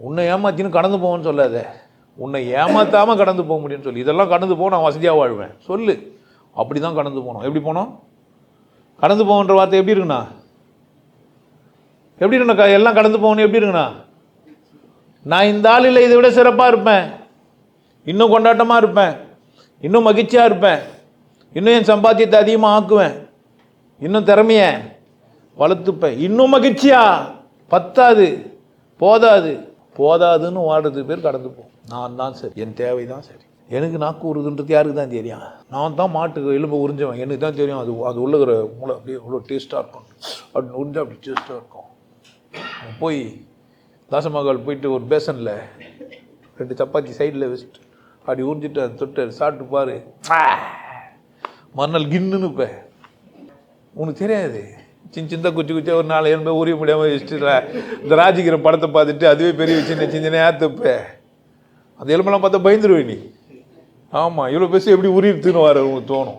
உன்னை ஏமாத்தின்னு கடந்து போவேன்னு சொல்லாத. உன்னை ஏமாத்தாமல் கடந்து போக முடியும்னு சொல்லி. இதெல்லாம் கடந்து போக நான் வசதியாக வாழ்வேன். சொல்லு. அப்படி தான் கடந்து போனோம். எப்படி போனோம்? கடந்து போகன்ற வார்த்தை எப்படி இருக்குண்ணா? எப்படி இருக்குண்ணா? எல்லாம் கடந்து போகணும். எப்படி இருக்குண்ணா? நான் இந்த ஆளில் இதை விட சிறப்பாக இருப்பேன். இன்னும் கொண்டாட்டமாக இருப்பேன். இன்னும் மகிழ்ச்சியாக இருப்பேன். இன்னும் என் சம்பாத்தியத்தை அதிகமாக ஆக்குவேன். இன்னும் திறமைய வளர்த்துப்பேன். இன்னும் மகிழ்ச்சியா? பத்தாது. போதாது. போதாதுன்னு வாடுறது பேர் கடந்து போ நான் தான் சரி. என் தேவை தான் சரி. எனக்கு நாக்கு உருதுன்றது யாருக்கு தான் தெரியும்? நான் தான் மாட்டுக்கு எலும்பு உறிஞ்சவன். எனக்கு தான் தெரியும். அது அது உள்ளகிற மூளை அப்படியே இவ்வளோ டேஸ்ட்டாக இருக்கும். அப்படி உறிஞ்சா அப்படி டேஸ்ட்டாக இருக்கும். போய் தாசமகால் போயிட்டு ஒரு பேசனில் ரெண்டு சப்பாத்தி சைடில் வச்சுட்டு அப்படி உறிஞ்சிட்டு அதை தொட்டு சாப்பிட்டு பாரு. மறுநாள் கின்னுன்னு இப்போ உனக்கு தெரியாது. சின்ன சின்ன குச்சி குச்சி ஒரு நாலு எலும்பு உரிய முடியாமல் வச்சுட்டு இந்த ராஜிக்கிற படத்தை பார்த்துட்டு அதுவே பெரிய சின்ன சின்ன ஏற்றுப்ப அந்த எலும்பெல்லாம் பார்த்தா பயந்துருவேன் நீ. ஆமாம் இவ்வளோ பேசி எப்படி உரித்துன்னு வர உங்களுக்கு தோணும்.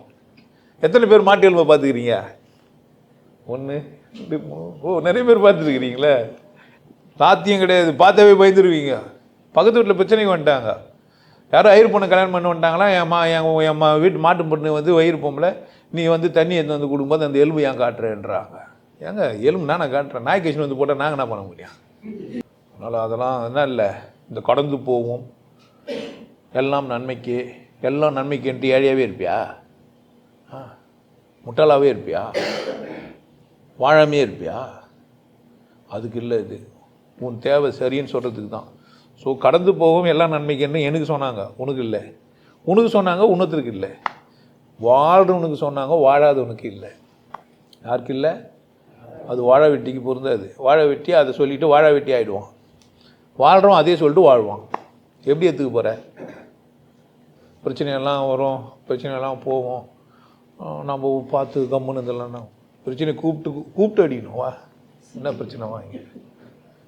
எத்தனை பேர் மாட்டு எலும்பை பார்த்துக்கிறீங்க? ஒன்று மூணு ஓ நிறைய பேர் பார்த்துருக்குறீங்களே. சாத்தியம் கிடையாது பார்த்தாவே பயந்துருவீங்க. பக்கத்து வீட்டில் பிரச்சனைக்கு வந்துட்டாங்க. யாரோ ஐயர் பொண்ணை கல்யாணம் பண்ண வந்துட்டாங்களா? என் மா என் என் வீட்டு மாட்டு பொண்ணு வந்து வயிறு பொம்பளை நீ வந்து தண்ணி எடுத்து வந்து கொடுக்கும்போது அந்த எலும்பு ஏன் காட்டுறேன்றாங்க. ஏங்க எலும்பு நான் காட்டுறேன். நாய் கட்சி வந்து போட்டால் நாங்கள் என்ன பண்ண முடியும்? அதனால் அதெல்லாம் என்ன இல்லை. இந்த கடந்து போவோம் எல்லாம் நன்மைக்கு எல்லாம் நன்மைக்குன்ட்டு ஏழையாகவே இருப்பியா? ஆ முட்டாளாகவே இருப்பியா? வாழாமே இருப்பியா? அதுக்கு இல்லை இது. உன் தேவை சரின்னு சொல்கிறதுக்கு தான். ஸோ கடந்து போகும் எல்லாம் நன்மைக்குன்னு எனக்கு சொன்னாங்க. உனக்கு இல்லை. உனக்கு சொன்னாங்க உன்னத்திற்கு இல்லை. வாழ்கிறவனுக்கு சொன்னாங்க வாழாதவனுக்கு இல்லை. யாருக்கு இல்லை? அது வாழை வெட்டிக்கு பொருந்தாது. வாழை வெட்டி அதை சொல்லிவிட்டு வாழை வெட்டி ஆகிடுவான் வாழ்கிறோம் அதே சொல்லிட்டு வாழ்வான். எப்படி எடுத்துக்க போகிற பிரச்சனையெல்லாம் வரும். பிரச்சனையெல்லாம் போவோம் நம்ம பார்த்து கம்முன்னு இதெல்லாம் பிரச்சனை கூப்பிட்டு கூப்பிட்டு அடிக்கணும். வா. என்ன பிரச்சனை வாங்க